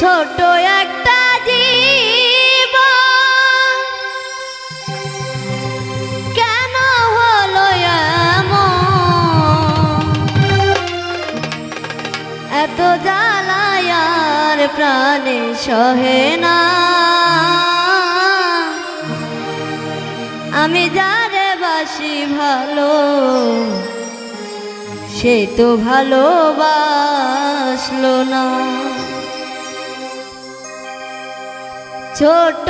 ছোট একটা জীব কেন হলো এত জ্বালায়ার প্রাণে সহে না। আমি যারে বাসি ভালো, সে তো ভালোবাসলো না। ছোট